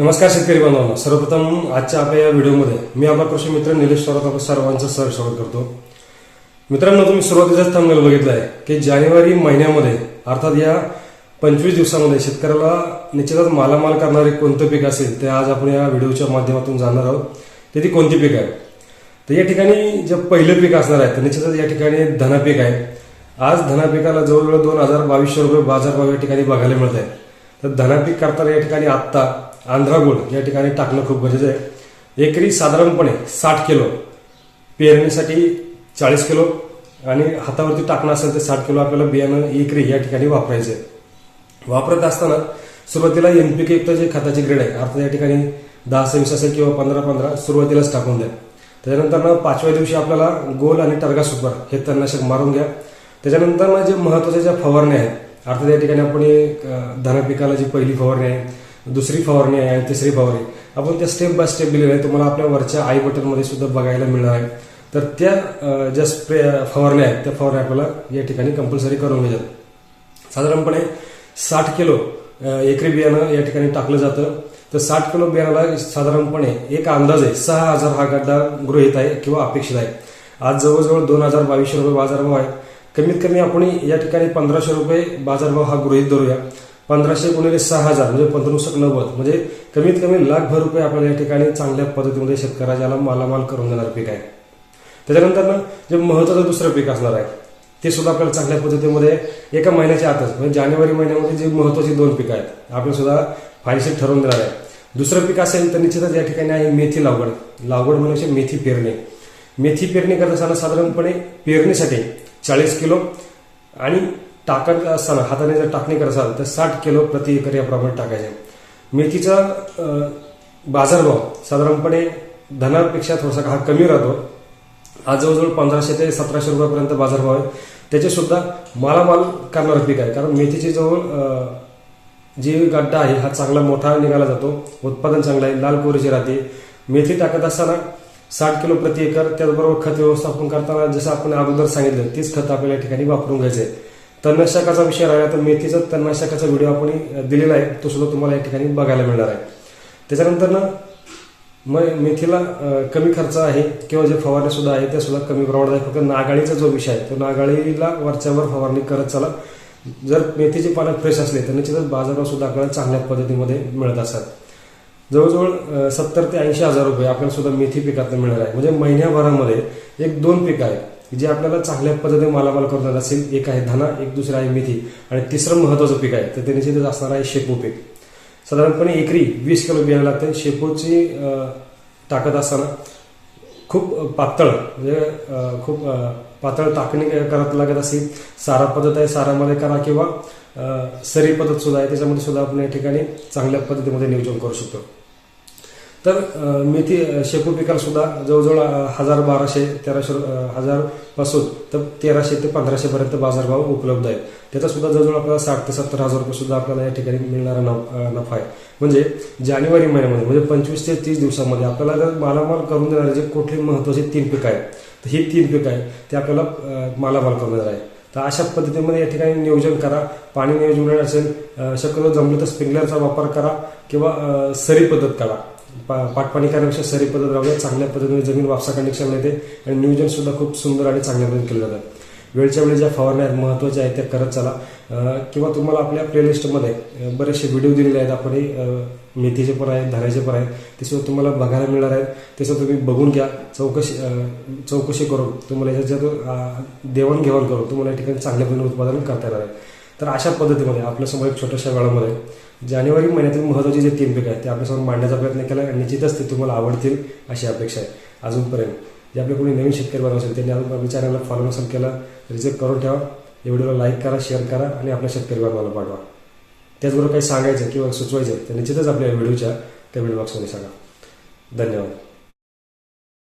नमस्कार शेतकरी बांधवांना. सर्वप्रथम आजच्या आपल्या या व्हिडिओमध्ये मी आपला कृषी मित्र निलेश स्वरात सर्वांचं सर स्वागत करतो. मित्रांनो तुम्ही सुरुवातीचाच थांबलेलं बघितलं आहे की जानेवारी महिन्यामध्ये अर्थात या पंचवीस दिवसामध्ये शेतकऱ्याला निश्चितच मालामाल करणारे कोणतं पीक असेल ते आज आपण या व्हिडिओच्या माध्यमातून जाणार आहोत. ते ती कोणती पीक आहे? तर या ठिकाणी जे पहिलं पीक असणार आहे तर निश्चितच या ठिकाणी धना पीक आहे. आज धना पिकाला जवळजवळ दोन हजार बावीसशे रुपये बाजारभाव या ठिकाणी बघायला मिळत आहे. तर धना पीक करताना या ठिकाणी आत्ता आंध्रा गोल्ड या ठिकाणी टाकणं खूप गरजेचं आहे. एकरी साधारणपणे साठ किलो. पेरणीसाठी चाळीस किलो आणि हातावरती टाकणं असेल तर साठ किलो आपल्याला बियाणं एकरी या ठिकाणी वापरायचं. आहे वापरत असताना सुरुवातीला एनपीके युक्त जे खताची ग्रेड आहे अर्थात या ठिकाणी दहा सव्वीस असेल किंवा पंधरा पंधरा सुरुवातीलाच टाकून द्या. त्याच्यानंतर पाचव्या दिवशी आपल्याला गोल आणि टर्गा सुपर हे तणनाशक मारून घ्या. त्याच्यानंतर ना जे महत्त्वाच्या ज्या फवारण्या आहेत अर्थात या ठिकाणी आपण एक धना पिकाला जी पहिली फवारणी आहे दुसरी फवारणी आहे आणि तिसरी फवारणी. आपण त्या स्टेप बाय स्टेप दिलेल्या आहे. तुम्हाला आपल्या वरच्या आई बटनमध्ये सुद्धा बघायला मिळणार आहे. तर त्या ज्या स्प्रे फवारण्या आहेत त्या फवारण्या आपल्याला या ठिकाणी कंपल्सरी करून घ्यायच्यात साधारणपणे साठ किलो एकरी बियाणं या ठिकाणी टाकलं जातं. तर साठ किलो बियाणाला साधारणपणे एक अंदाज आहे सहा हजार हा गड्डा गृहित आहे किंवा अपेक्षित आहे. आज जवळजवळ दोन हजार बावीसशे रुपये बाजारभाव आहे. कमीत कमी आपण या ठिकाणी पंधराशे रुपये बाजारभाव हा गृहित धरूया. पंधराशे गुणिले सहा हजार म्हणजे पंधराशे नव्वद. म्हणजे कमीत कमी लाखभर रुपये आपल्याला या ठिकाणी चांगल्या पद्धतीमध्ये शेतकऱ्याला मालामाल करून देणार पीक आहे. त्याच्यानंतर ना जे महत्वाचं दुसरं पीक असणार आहे ते सुद्धा आपल्याला चांगल्या पद्धतीमध्ये एका महिन्याच्या आतच म्हणजे जानेवारी महिन्यामध्ये जे महत्वाची दोन पिकं आहेत आपल्याला सुद्धा फायदेशीर ठरवून देणार आहे. दुसरं पीक असेल तर निश्चितच या ठिकाणी आहे मेथी लागवड. लागवड म्हणजे मेथी पेरणी. मेथी पेरणी करत असताना साधारणपणे पेरणीसाठी चाळीस किलो आणि टाकत असताना हाताने जर टाकणी करत असाल तर साठ किलो प्रति एकर याप्रमाणे टाकायचे. मेथीचा बाजारभाव साधारणपणे धनापेक्षा थोडासा हा कमी राहतो. आज जवळजवळ पंधराशे ते सतराशे रुपयापर्यंत बाजारभाव आहे. त्याचे सुद्धा मालामाल करणारं पीक आहे. कारण मेथीची जवळ जी गड्डा आहे हा चांगला मोठा निघाला जातो. उत्पादन चांगलं आहे लाल कोरीची राहते. मेथी टाकत असताना साठ किलो प्रति एकर त्याचबरोबर खत व्यवस्थापन करताना जसं आपण अगोदर सांगितलं तीच खत आपल्याला या ठिकाणी वापरून घ्यायचं आहे तणनाशकाचा विषय राहिला तर मेथीचा तणनाशकाचा व्हिडिओ आपण दिलेला आहे. तो सुद्धा तुम्हाला या ठिकाणी बघायला मिळणार आहे. त्याच्यानंतर ना मग मेथीला कमी खर्च आहे किंवा जे फवारणी सुद्धा आहे त्या सुद्धा कमी प्रमाणात आहे. फक्त नागाळीचा जो विषय आहे तो नागाळीला वरच्यावर फवारणी करत चला. जर मेथीची पानं फ्रेश असले तर निश्चितच बाजारावर सुद्धा आपल्याला चांगल्या पद्धतीमध्ये मिळत असतात जवळजवळ सत्तर ते ऐंशी हजार रुपये आपल्याला सुद्धा मेथी पिकात मिळणार आहे. म्हणजे महिन्याभरामध्ये एक दोन पिकं आहे जे आपल्याला चांगल्या पद्धतीने मालामाल करून असेल एक आहे धना एक दुसरं आहे मेथी आणि तिसरं महत्वाचं पीक आहे तर ते निश्चितच असणार आहे शेपू पीक. साधारणपणे एकरी वीस किलो बियाणं लागते. शेपूची ताकद टाकत असताना खूप पातळ म्हणजे खूप पातळ टाकणी करत लागत असेल सारा पद्धत आहे सारामध्ये करा किंवा सरी पद्धत सुद्धा आहे त्याच्यामध्ये सुद्धा आपण या ठिकाणी चांगल्या पद्धतीमध्ये नियोजन करू शकतो. तर मेथी शेपू पिकाला सुद्धा जवळजवळ हजार बाराशे तेराशे रु- हजारपासून तर तेराशे ते पंधराशे पर्यंत बाजारभाव उपलब्ध आहे त्याचा सुद्धा जवळजवळ आपल्याला साठ ते सत्तर हजार रुपये सुद्धा आपल्याला या ठिकाणी मिळणारा नफा आहे. म्हणजे जानेवारी महिन्यामध्ये म्हणजे पंचवीस ते तीस दिवसामध्ये आपल्याला जर मालामाल करून देणारे जे कुठले महत्त्वाचे तीन पिकं आहेत तर ही तीन पिकं आहेत ते आपल्याला मालामाल करून देणार आहे. तर अशा पद्धतीमध्ये या ठिकाणी नियोजन करा पाणी नियोजन असेल शक्यतो जमलं तर स्प्रिंकलरचा वापर करा किंवा सरी पद्धत करा. पा- पाटपाणी करण्यापेक्षा सरी पद्धत राहूया चांगल्या पद्धतीने जमीन वापसा कनेक्शन येते आणि नियोजन सुद्धा खूप सुंदर आणि चांगल्या पद्धतीने केलं जातं. वेळच्या वेळी ज्या फवारण्या आहेत महत्त्वाच्या आहेत त्या करत चला. किंवा तुम्हाला आपल्या प्लेलिस्टमध्ये बरेचसे व्हिडिओ दिलेले आहेत आपण मेथीचे पण आहेत धरायचे पण आहेत ते तुम्हाला बघायला मिळणार आहेत. त्याचं तुम्ही बघून घ्या. चौकशी चौकशी करून तुम्हाला याच्यात देवाणघेवाण करून तुम्हाला या ठिकाणी चांगल्या पद्धतीने उत्पादन करता येणार आहे. तर अशा पद्धतीमध्ये आपल्यासमोर एक छोट्याशा वेळामध्ये जानेवारी महिन्यातील महत्त्वाचे जे तीन पिकं आहेत ते आपल्यासमोर मांडण्याचा प्रयत्न केला आणि निश्चितच ते तुम्हाला आवडतील अशी अपेक्षा आहे. अजूनपर्यंत जे आपले कोणी नवीन शेतकरी बनव असेल त्यांनी अजून आपल्या चॅनलला फॉलो नसेल केला रिजेक्ट करून ठेवा. या व्हिडिओला लाईक करा शेअर करा आणि आपल्या शेतकरी बांधवाला पाठवा. त्याचबरोबर काही सांगायचं किंवा सुचवायचं तर निश्चितच आपल्या व्हिडिओच्या कमेंट बॉक्समध्ये सांगा. धन्यवाद.